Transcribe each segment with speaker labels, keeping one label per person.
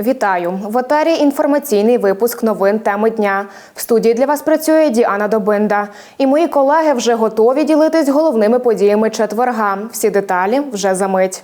Speaker 1: Вітаю в етері інформаційний випуск новин теми дня. В студії для вас працює Діана Добинда. І мої колеги вже готові ділитись головними подіями четверга. Всі деталі вже за мить.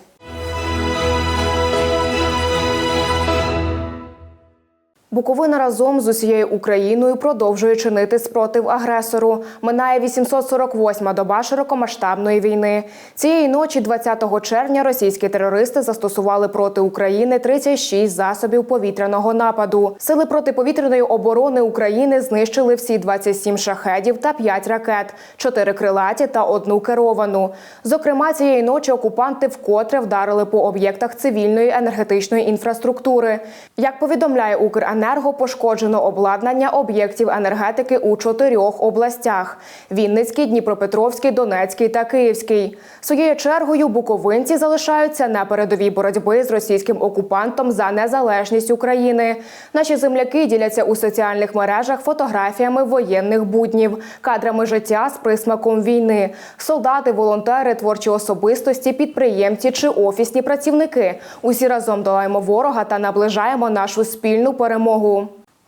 Speaker 1: Буковина разом з усією Україною продовжує чинити спротив агресору. Минає 848-ма доба широкомасштабної війни. Цієї ночі, 20 червня, російські терористи застосували проти України 36 засобів повітряного нападу. Сили протиповітряної оборони України знищили всі 27 шахедів та 5 ракет, 4 крилаті та одну керовану. Зокрема, цієї ночі окупанти вкотре вдарили по об'єктах цивільної енергетичної інфраструктури. Як повідомляє Укренерго, пошкоджено обладнання об'єктів енергетики у чотирьох областях: Вінницький, Дніпропетровський, Донецький та Київський. Своєю чергою буковинці залишаються на передовій боротьби з російським окупантом за незалежність України. Наші земляки діляться у соціальних мережах фотографіями воєнних буднів, кадрами життя з присмаком війни. Солдати, волонтери, творчі особистості, підприємці чи офісні працівники. Усі разом долаємо ворога та наближаємо нашу спільну перемогу.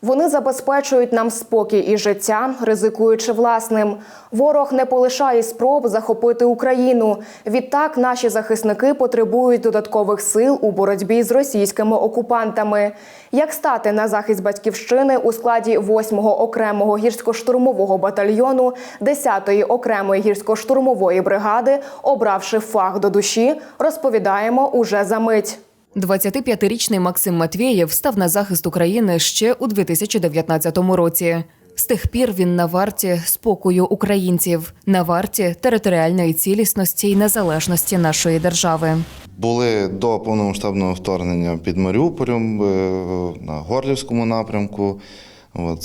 Speaker 1: Вони забезпечують нам спокій і життя, ризикуючи власним. Ворог не полишає спроб захопити Україну. Відтак наші захисники потребують додаткових сил у боротьбі з російськими окупантами. Як стати на захист батьківщини у складі 8-го окремого гірсько-штурмового батальйону 10-ї окремої гірсько-штурмової бригади, обравши фах до душі, розповідаємо уже за мить.
Speaker 2: 25-річний Максим Матвєєв став на захист України ще у 2019 році. З тих пір він на варті спокою українців, на варті територіальної цілісності і незалежності нашої держави.
Speaker 3: Були до повномасштабного вторгнення під Маріуполем е, на Горлівському напрямку. От,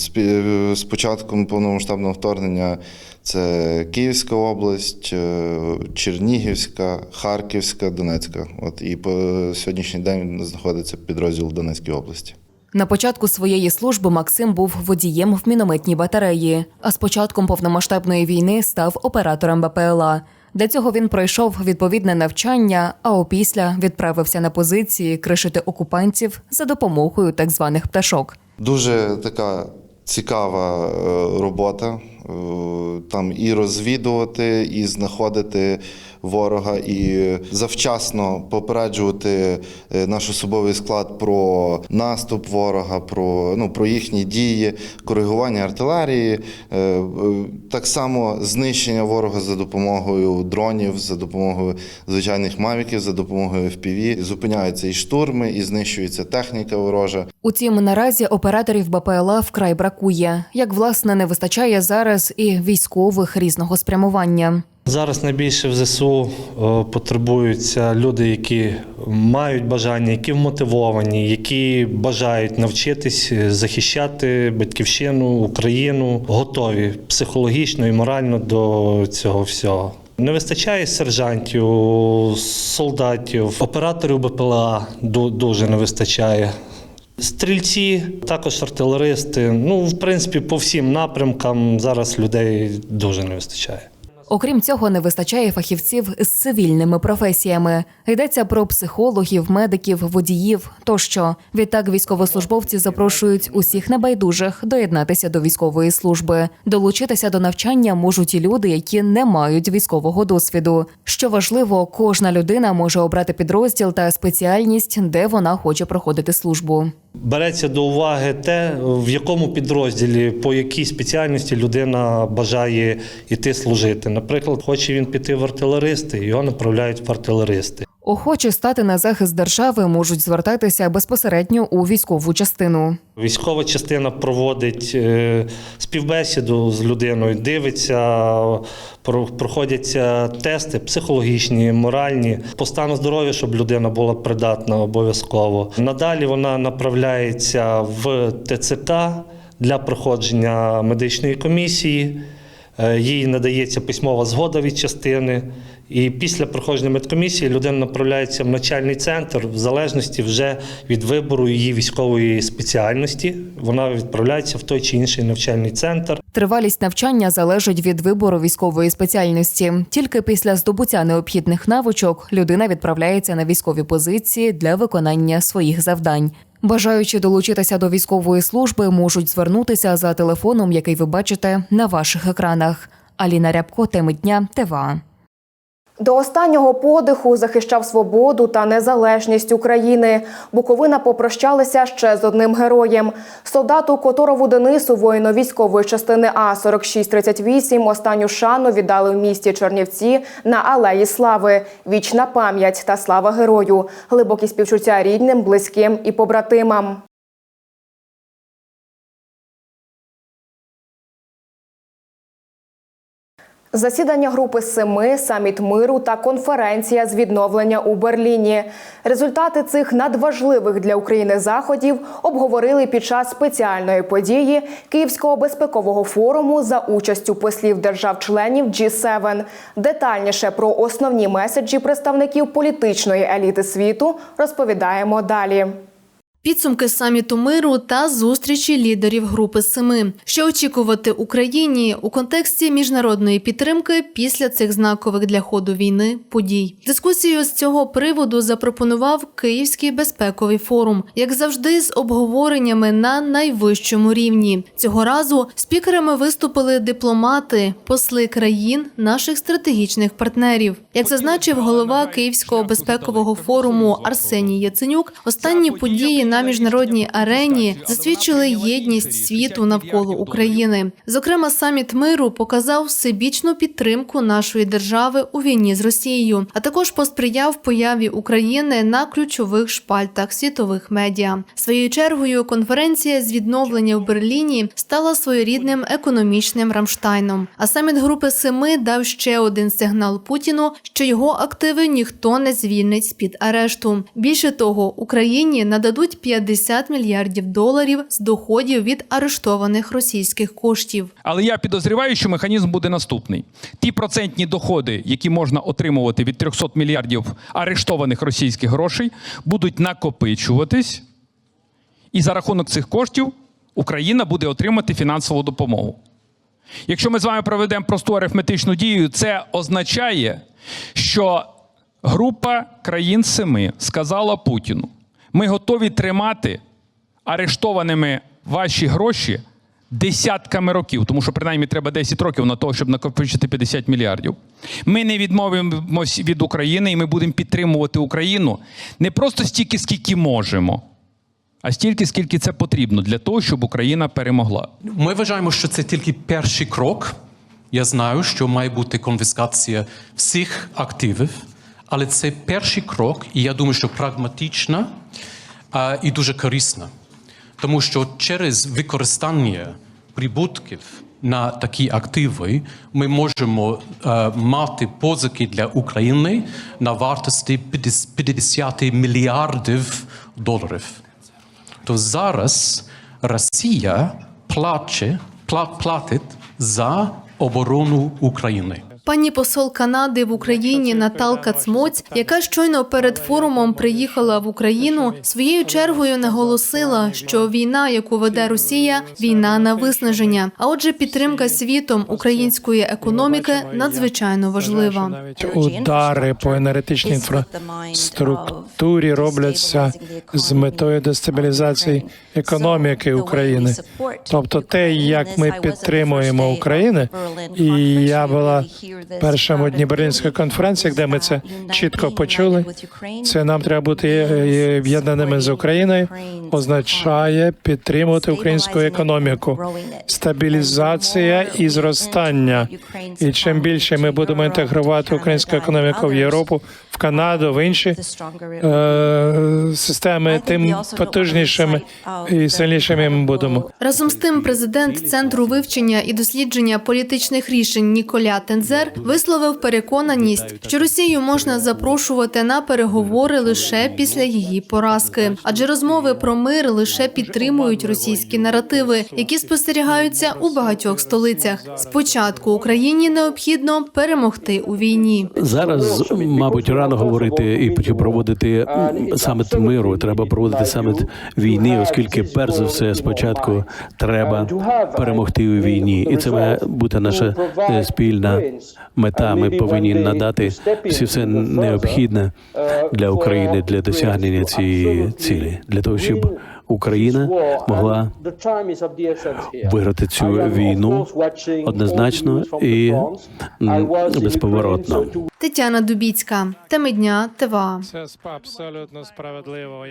Speaker 3: з початком повномасштабного вторгнення це Київська область, е, Чернігівська, Харківська, Донецька. От, і по сьогоднішній день знаходиться підрозділ в Донецькій області.
Speaker 2: На початку своєї служби Максим був водієм в мінометній батареї, а з початком повномасштабної війни став оператором БПЛА. Для цього він пройшов відповідне навчання, а опісля відправився на позиції кришити окупантів за допомогою так званих пташок.
Speaker 3: Дуже така цікава е, робота. Е, Там і розвідувати, і знаходити ворога, і завчасно попереджувати е, наш особовий склад про наступ ворога, про, ну, про їхні дії, коригування артилерії, е, так само знищення ворога за допомогою дронів, за допомогою звичайних мавіків, за допомогою FPV. Зупиняються і штурми, і знищується техніка ворожа.
Speaker 2: Утім, наразі операторів БПЛА вкрай бракує. Як власне не вистачає зараз і військових різного спрямування.
Speaker 4: Зараз найбільше в ЗСУ е, потребуються люди, які мають бажання, які вмотивовані, які бажають навчитись е, захищати батьківщину, Україну, готові психологічно і морально до цього всього. Не вистачає сержантів, солдатів, операторів БПЛА ду- дуже не вистачає. Стрільці, також артилеристи. Ну, в принципі, по всім напрямкам зараз людей дуже не вистачає.
Speaker 2: Окрім цього, не вистачає фахівців з цивільними професіями. Йдеться про психологів, медиків, водіїв тощо. Відтак військовослужбовці запрошують усіх небайдужих доєднатися до військової служби. Долучитися до навчання можуть і люди, які не мають військового досвіду. Що важливо, кожна людина може обрати підрозділ та спеціальність, де вона хоче проходити службу.
Speaker 4: Береться до уваги те, в якому підрозділі, по якій спеціальності людина бажає йти служити. Наприклад, хоче він піти в артилеристи, його направляють в артилеристи.
Speaker 2: Охочі стати на захист держави можуть звертатися безпосередньо у військову частину.
Speaker 4: Військова частина проводить е, співбесіду з людиною, дивиться, про- проходяться тести психологічні, моральні, по стану здоров'я, щоб людина була придатна обов'язково. Надалі вона направляється в ТЦК для проходження медичної комісії. Е, Їй надається письмова згода від частини. І після проходження медкомісії людина направляється в навчальний центр в залежності вже від вибору її військової спеціальності. Вона відправляється в той чи інший навчальний центр.
Speaker 2: Тривалість навчання залежить від вибору військової спеціальності. Тільки після здобуття необхідних навичок людина відправляється на військові позиції для виконання своїх завдань. Бажаючи долучитися до військової служби, можуть звернутися за телефоном, який ви бачите на ваших екранах. Аліна Рябко, теми дня, ТВА.
Speaker 1: До останнього подиху захищав свободу та незалежність України. Буковина попрощалася ще з одним героєм. Солдату Которову Денису, воїну військової частини А 4638 останню шану віддали в місті Чернівці на Алеї Слави. Вічна пам'ять та слава герою. Глибокі співчуття рідним, близьким і побратимам. Засідання групи семи, саміт миру та конференція з відновлення у Берліні. Результати цих надважливих для України заходів обговорили під час спеціальної події Київського безпекового форуму за участю послів держав-членів G7. Детальніше про основні меседжі представників політичної еліти світу розповідаємо далі.
Speaker 5: Підсумки саміту миру та зустрічі лідерів групи семи. Що очікувати Україні у контексті міжнародної підтримки після цих знакових для ходу війни подій? Дискусію з цього приводу запропонував Київський безпековий форум, як завжди, з обговореннями на найвищому рівні. Цього разу спікерами виступили дипломати, посли країн, наших стратегічних партнерів. Як зазначив голова Київського безпекового форуму Арсеній Яценюк, останні події на міжнародній арені засвідчили єдність світу навколо України. Зокрема, саміт миру показав всебічну підтримку нашої держави у війні з Росією, а також посприяв появі України на ключових шпальтах світових медіа. Своєю чергою конференція з відновлення в Берліні стала своєрідним економічним Рамштайном. А саміт групи семи дав ще один сигнал Путіну, що його активи ніхто не звільнить з під арешту. Більше того, Україні нададуть 50 мільярдів доларів з доходів від арештованих російських коштів.
Speaker 6: Але я підозріваю, що механізм буде наступний: ті процентні доходи, які можна отримувати від 300 мільярдів арештованих російських грошей, будуть накопичуватись, і за рахунок цих коштів Україна буде отримати фінансову допомогу. Якщо ми з вами проведемо просту арифметичну дію, це означає, що група країн семи сказала Путіну: ми готові тримати арештованими ваші гроші десятками років, тому що принаймні треба 10 років на того, щоб накопичити 50 мільярдів. Ми не відмовимось від України, і ми будемо підтримувати Україну не просто стільки, скільки можемо, а стільки, скільки це потрібно для того, щоб Україна перемогла.
Speaker 7: Ми вважаємо, що це тільки перший крок. Я знаю, що має бути конфіскація всіх активів, але це перший крок, і я думаю, що прагматична а, і дуже корисна. Тому що через використання прибутків на такі активи ми можемо е, мати позики для України на вартості 50 мільярдів доларів. То зараз Росія плаче, пла- платить за оборону України.
Speaker 5: Пані посол Канади в Україні Наталка Цмоць, яка щойно перед форумом приїхала в Україну, своєю чергою наголосила, що війна, яку веде Росія, війна на виснаження. А отже, підтримка світом української економіки надзвичайно важлива.
Speaker 8: Удари по енергетичній інфраструктурі робляться з метою дестабілізації економіки України. Тобто, те, як ми підтримуємо Україну, і я була першому дні Берлінської конференції, де ми це чітко почули. Це нам треба бути е, об'єднаними з Україною. Означає підтримувати українську економіку, стабілізація і зростання. І чим більше ми будемо інтегрувати українську економіку в Європу, в Канаду, в інші е, системи, тим потужнішими і сильнішими ми будемо.
Speaker 5: Разом з тим, президент центру вивчення і дослідження політичних рішень Ніколя Тензер висловив переконаність, що Росію можна запрошувати на переговори лише після її поразки, адже розмови про мир лише підтримують російські наративи, які спостерігаються у багатьох столицях. Спочатку Україні необхідно перемогти у війні.
Speaker 9: Зараз, мабуть, рано говорити і потім проводити саміт миру. Треба проводити саміт війни, оскільки перш за все спочатку треба перемогти у війні, і це має бути наша е, спільна мета. Ми повинні надати всі все необхідне для України для досягнення цієї цілі, для того, щоб Україна могла виграти цю війну однозначно і безповоротно.
Speaker 5: Тетяна Дубіцька, теми дня ТВА.
Speaker 8: Це абсолютно справедливо.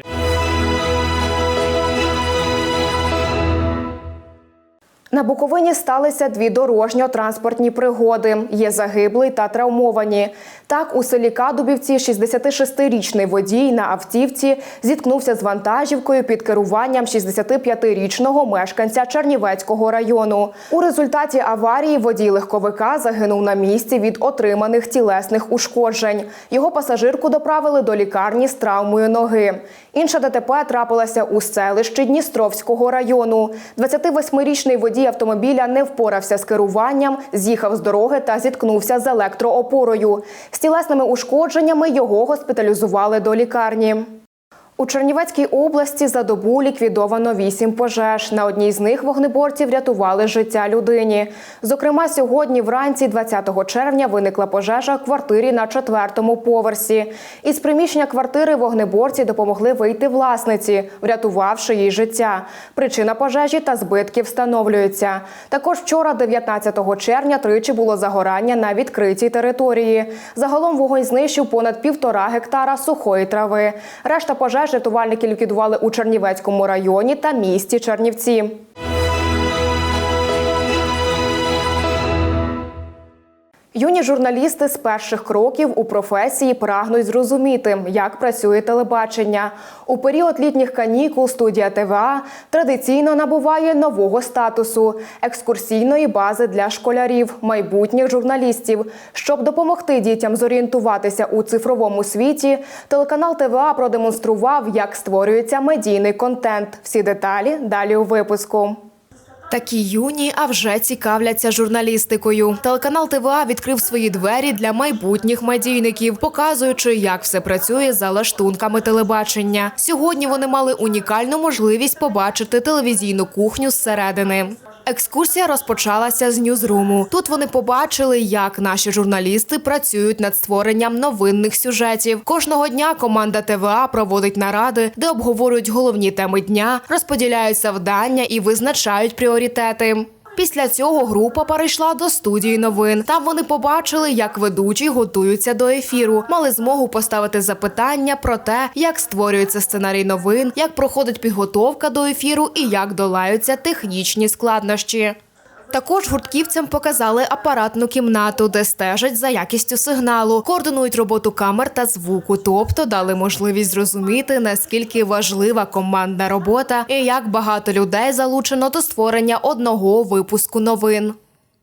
Speaker 1: На Буковині сталися дві дорожньо-транспортні пригоди. Є загиблий та травмовані. Так, у селі Кадубівці 66-річний водій на автівці зіткнувся з вантажівкою під керуванням 65-річного мешканця Чернівецького району. У результаті аварії водій легковика загинув на місці від отриманих тілесних ушкоджень. Його пасажирку доправили до лікарні з травмою ноги. Інша ДТП трапилася у селищі Дністровського району. 28-річний водій автомобіля не впорався з керуванням, з'їхав з дороги та зіткнувся з електроопорою. З тілесними ушкодженнями його госпіталізували до лікарні. У Чернівецькій області за добу ліквідовано вісім пожеж. На одній з них вогнеборці врятували життя людині. Зокрема, сьогодні вранці, 20 червня, виникла пожежа в квартирі на четвертому поверсі. Із приміщення квартири вогнеборці допомогли вийти власниці, врятувавши їй життя. Причина пожежі та збитків встановлюється. Також вчора, 19 червня, тричі було загорання на відкритій території. Загалом вогонь знищив понад півтора гектара сухої трави. Решта пожеж рятувальники ліквідували у Чернівецькому районі та місті Чернівці. Юні журналісти з перших кроків у професії прагнуть зрозуміти, як працює телебачення. У період літніх канікул студія ТВА традиційно набуває нового статусу екскурсійної бази для школярів, майбутніх журналістів. Щоб допомогти дітям зорієнтуватися у цифровому світі, телеканал ТВА продемонстрував, як створюється медійний контент. Всі деталі далі у випуску. Такі юні, а вже цікавляться журналістикою. Телеканал ТВА відкрив свої двері для майбутніх медійників, показуючи, як все працює за лаштунками телебачення. Сьогодні вони мали унікальну можливість побачити телевізійну кухню зсередини. Екскурсія розпочалася з ньюзруму. Тут вони побачили, як наші журналісти працюють над створенням новинних сюжетів. Кожного дня команда ТВА проводить наради, де обговорюють головні теми дня, розподіляють завдання і визначають пріоритети. Після цього група перейшла до студії новин. Там вони побачили, як ведучі готуються до ефіру, мали змогу поставити запитання про те, як створюється сценарій новин, як проходить підготовка до ефіру і як долаються технічні складнощі. Також гуртківцям показали апаратну кімнату, де стежать за якістю сигналу, координують роботу камер та звуку, тобто дали можливість зрозуміти, наскільки важлива командна робота і як багато людей залучено до створення одного випуску новин.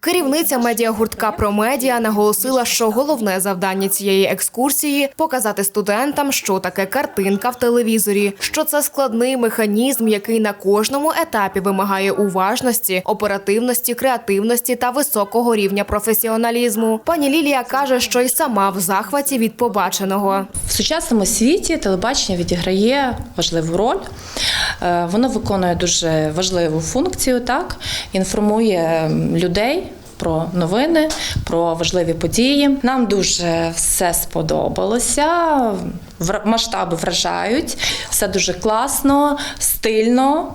Speaker 1: Керівниця медіагуртка «Промедіа» наголосила, що головне завдання цієї екскурсії показати студентам, що таке картинка в телевізорі, що це складний механізм, який на кожному етапі вимагає уважності, оперативності, креативності та високого рівня професіоналізму. Пані Лілія каже, що й сама в захваті від побаченого.
Speaker 10: В сучасному світі телебачення відіграє важливу роль. Е, Воно виконує дуже важливу функцію, так інформує ем, людей. Про новини, про важливі події. Нам дуже все сподобалося. Масштаби вражають, все дуже класно, стильно.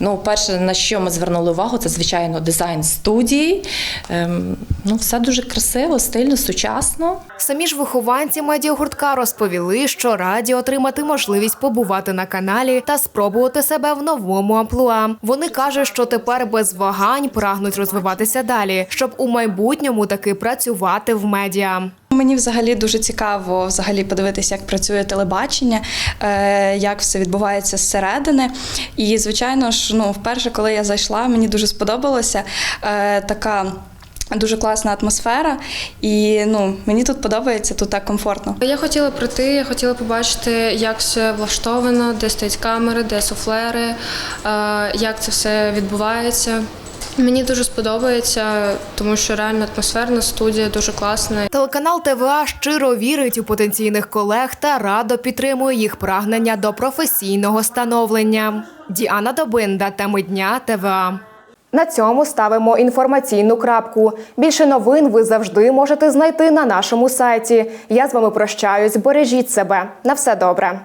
Speaker 10: Ну, перше, на що ми звернули увагу, це звичайно дизайн студії. Ем, ну, все дуже красиво, стильно, сучасно.
Speaker 1: Самі ж вихованці медіагуртка розповіли, що раді отримати можливість побувати на каналі та спробувати себе в новому амплуа. Вони кажуть, що тепер без вагань прагнуть розвиватися далі, щоб у майбутньому таки працювати в медіа.
Speaker 11: Мені взагалі дуже цікаво взагалі подивитися, як працює телебачення, е, як все відбувається зсередини. І, звичайно ж, ну, вперше, коли я зайшла, мені дуже сподобалося е, така. Дуже класна атмосфера, і ну мені тут подобається, тут так комфортно.
Speaker 12: Я хотіла прийти, я хотіла побачити, як все влаштовано, де стоять камери, де суфлери, е, як це все відбувається. Мені дуже сподобається, тому що реально атмосферна студія дуже класна.
Speaker 1: Телеканал ТВА щиро вірить у потенційних колег та радо підтримує їх прагнення до професійного становлення. Діана Добинда, теми дня ТВА. На цьому ставимо інформаційну крапку. Більше новин ви завжди можете знайти на нашому сайті. Я з вами прощаюсь. Бережіть себе. На все добре.